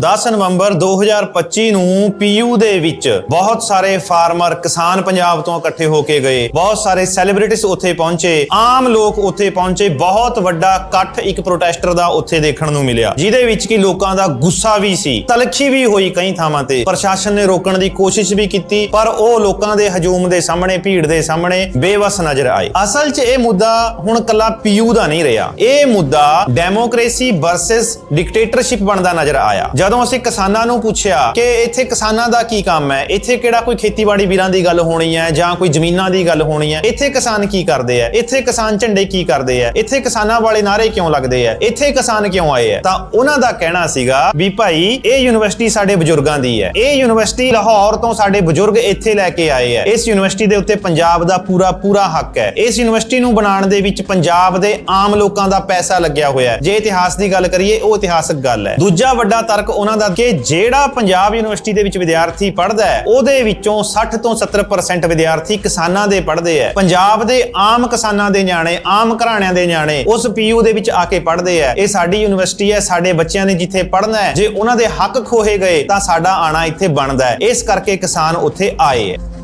10 ਨਵੰਬਰ 2025 ਨੂੰ ਪੀਯੂ ਦੇ ਵਿੱਚ ਬਹੁਤ ਸਾਰੇ ਫਾਰਮਰ ਕਿਸਾਨ ਪੰਜਾਬ ਤੋਂ ਇਕੱਠੇ ਹੋ ਕੇ ਗਏ। ਬਹੁਤ ਸਾਰੇ ਸੈਲੀਬ੍ਰਿਟੀਜ਼ ਉੱਥੇ ਪਹੁੰਚੇ। ਆਮ ਲੋਕ ਉੱਥੇ ਪਹੁੰਚੇ। ਬਹੁਤ ਵੱਡਾ ਇਕੱਠ ਇੱਕ ਪ੍ਰੋਟੈਸਟਰ ਦਾ ਉੱਥੇ ਦੇਖਣ ਨੂੰ ਮਿਲਿਆ। ਜਿਹਦੇ ਵਿੱਚ ਕਿ ਲੋਕਾਂ ਦਾ ਗੁੱਸਾ ਵੀ ਸੀ, ਤਲਖੀ ਵੀ ਹੋਈ ਕਈ ਥਾਵਾਂ ਤੇ। ਪ੍ਰਸ਼ਾਸਨ ਨੇ ਰੋਕਣ ਦੀ ਕੋਸ਼ਿਸ਼ ਵੀ ਕੀਤੀ, ਪਰ ਉਹ ਲੋਕਾਂ ਦੇ ਹਜੂਮ ਦੇ ਸਾਹਮਣੇ, ਭੀੜ ਦੇ ਸਾਹਮਣੇ ਬੇਵਸ ਨਜ਼ਰ ਆਏ। ਅਸਲ 'ਚ ਇਹ ਮੁੱਦਾ ਹੁਣ ਕੱਲਾ ਪੀਯੂ ਦਾ ਨਹੀਂ ਰਿਹਾ। ਇਹ ਮੁੱਦਾ ਡੈਮੋਕ੍ਰੇਸੀ ਵਰਸਸ ਡਿਕਟੇਟਰਸ਼ਿਪ ਬਣਦਾ ਨਜ਼ਰ ਆਇਆ। ਜਦੋਂ ਅਸੀਂ ਕਿਸਾਨਾਂ ਨੂੰ ਪੁੱਛਿਆ ਕਿ ਇੱਥੇ ਕਿਸਾਨਾਂ ਦਾ ਕੀ ਕੰਮ ਹੈ, ਇੱਥੇ ਕਿਹੜਾ ਕੋਈ ਖੇਤੀਬਾੜੀ ਵੀਰਾਂ ਦੀ ਗੱਲ ਹੋਣੀ ਹੈ ਜਾਂ ਕੋਈ ਜ਼ਮੀਨਾਂ ਦੀ ਗੱਲ ਹੋਣੀ ਹੈ, ਇੱਥੇ ਕਿਸਾਨ ਕੀ ਕਰਦੇ ਆ ਇੱਥੇ ਕਿਸਾਨ ਝੰਡੇ ਕੀ ਕਰਦੇ ਆ ਇੱਥੇ ਕਿਸਾਨਾਂ ਵਾਲੇ ਨਾਰੇ ਕਿਉਂ ਲੱਗਦੇ ਆ ਇੱਥੇ ਕਿਸਾਨ ਕਿਉਂ ਆਏ ਆ ਤਾਂ ਉਹਨਾਂ ਦਾ ਕਹਿਣਾ ਸੀਗਾ ਵੀ ਭਾਈ, ਇਹ ਯੂਨੀਵਰਸਿਟੀ ਸਾਡੇ ਬਜ਼ੁਰਗਾਂ ਦੀ ਹੈ। ਇਹ ਯੂਨੀਵਰਸਿਟੀ ਲਾਹੌਰ ਤੋਂ ਸਾਡੇ ਬਜ਼ੁਰਗ ਇੱਥੇ ਲੈ ਕੇ ਆਏ ਆ ਇਸ ਯੂਨੀਵਰਸਿਟੀ ਦੇ ਉੱਤੇ ਪੰਜਾਬ ਦਾ ਪੂਰਾ ਪੂਰਾ ਹੱਕ ਹੈ। ਇਸ ਯੂਨੀਵਰਸਿਟੀ ਨੂੰ ਬਣਾਉਣ ਦੇ ਵਿੱਚ ਪੰਜਾਬ ਦੇ ਆਮ ਲੋਕਾਂ ਦਾ ਪੈਸਾ ਲੱਗਿਆ ਹੋਇਆ ਹੈ। ਜੇ ਇਤਿਹਾਸ ਦੀ ਗੱਲ ਕਰੀਏ, ਉਹ ਇਤਿਹਾਸਕ ਗੱਲ ਹੈ। ਦੂਜਾ ਵੱਡਾ ਤਰਕ ਉਹਨਾਂ ਦਾ ਕਿ ਜਿਹੜਾ ਪੰਜਾਬ ਯੂਨੀਵਰਸਿਟੀ ਦੇ ਵਿੱਚ ਵਿਦਿਆਰਥੀ ਪੜ੍ਹਦਾ ਹੈ, ਉਹਦੇ ਵਿੱਚੋਂ 60 ਤੋਂ 70% ਵਿਦਿਆਰਥੀ ਕਿਸਾਨਾਂ ਦੇ ਪੜ੍ਹਦੇ ਹੈ। ਪੰਜਾਬ ਦੇ ਆਮ ਕਿਸਾਨਾਂ ਦੇ ਨਿਆਣੇ, ਆਮ ਘਰਾਣਿਆਂ ਦੇ ਨਿਆਣੇ ਉਸ ਪੀਯੂ ਦੇ ਵਿੱਚ ਆ ਕੇ ਪੜ੍ਹਦੇ ਹੈ। ਇਹ ਸਾਡੀ ਯੂਨੀਵਰਸਿਟੀ ਹੈ, ਸਾਡੇ ਬੱਚਿਆਂ ਨੇ ਜਿੱਥੇ ਪੜ੍ਹਨਾ ਹੈ, ਜੇ ਉਹਨਾਂ ਦੇ ਹੱਕ ਖੋਹੇ ਗਏ ਤਾਂ ਸਾਡਾ ਆਣਾ ਇੱਥੇ ਬਣਦਾ ਹੈ। ਇਸ ਕਰਕੇ ਕਿਸਾਨ ਉੱਥੇ ਆਏ ਹੈ।